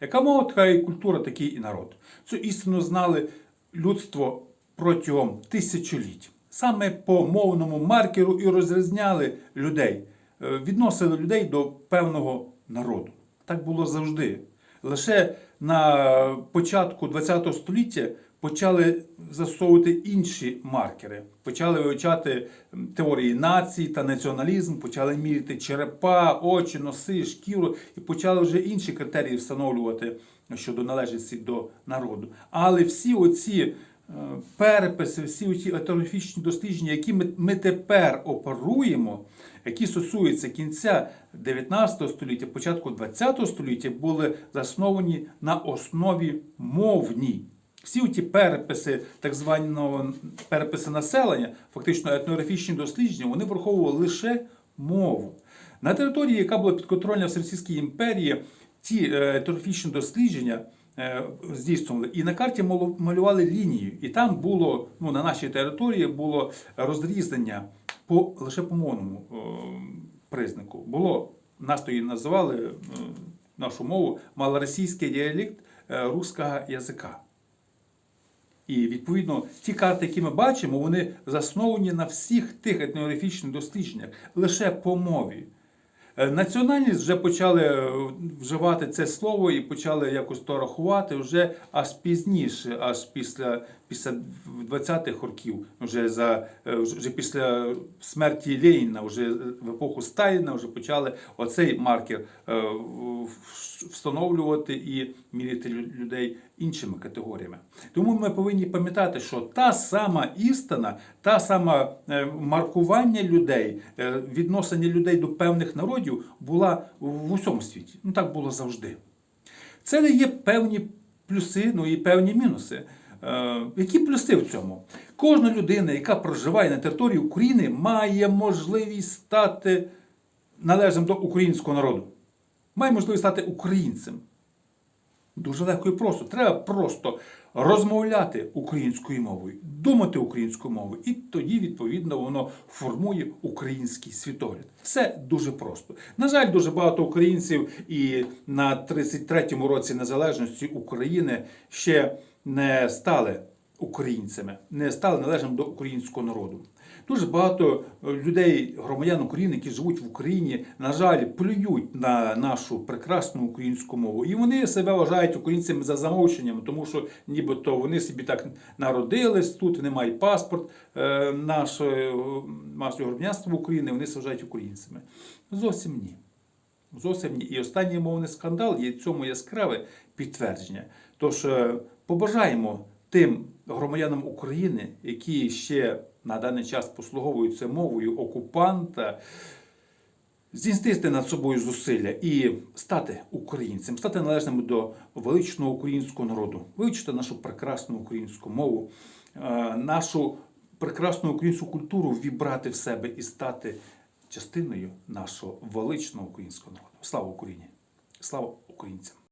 Яка мова, така і культура, такий і народ. Цю істину знали людство протягом тисячоліть. Саме по мовному маркеру і розрізняли людей, е, відносили людей до певного народу. Так було завжди. Лише на початку ХХ століття почали застосовувати інші маркери, почали вивчати теорії націй та націоналізм, почали міряти черепа, очі, носи, шкіру і почали вже інші критерії встановлювати щодо належності до народу. Але всі оці е, переписи, всі ці етнографічні дослідження, які ми, ми тепер оперуємо, які стосуються кінця 19 століття, початку 20 століття, були засновані на основі мовній. Всі ті переписи, так званого переписи населення, фактично етнографічні дослідження, вони враховували лише мову. На території, яка була підконтрольна в Російській імперії, ті е, етнографічні дослідження е, здійснювали. І на карті малювали лінію. І там було, ну, на нашій території було розрізнення по, лише по мовному признаку. Було, нас тоді називали е, нашу мову малоросійський діалект руського язика. І відповідно ті карти, які ми бачимо, вони засновані на всіх тих етнографічних дослідженнях лише по мові. Е, Національність вже почали е, вживати це слово і почали якось то рахувати вже аж пізніше, аж після, після 20-х років, вже за е, вже після смерті Леніна, вже в епоху Сталіна, вже почали оцей маркер встановлювати і міряти людей іншими категоріями. Тому ми повинні пам'ятати, що та сама істина, та сама е, маркування людей, е, відношення людей до певних народів була в усьому світі. Ну так було завжди. Це є певні плюси, ну і певні мінуси. Е, які плюси в цьому? Кожна людина, яка проживає на території України, має можливість стати належним до українського народу. Має можливість стати українцем. Дуже легко і просто. Треба просто розмовляти українською мовою, думати українською мовою, і тоді, відповідно, воно формує український світогляд. Все дуже просто. На жаль, дуже багато українців і на 33-му році незалежності України ще не стали українцями, не стали належним до українського народу. Дуже багато е, людей, громадян України, які живуть в Україні, на жаль, плюють на нашу прекрасну українську мову. І вони себе вважають українцями за замовченням, тому що нібито вони собі так народились тут, вони мають паспорт е, нашого, громадянства України, вони себе вважають українцями. Зовсім ні. Зовсім ні. І останній мовний скандал є цьому яскраве підтвердження. Тож е, побажаємо тим громадянам України, які ще на даний час послуговуються мовою окупанта, здійснити над собою зусилля і стати українцем, стати належним до величного українського народу, вивчити нашу прекрасну українську мову, е, нашу прекрасну українську культуру вібрати в себе і стати частиною нашого величного українського народу. Слава Україні! Слава українцям!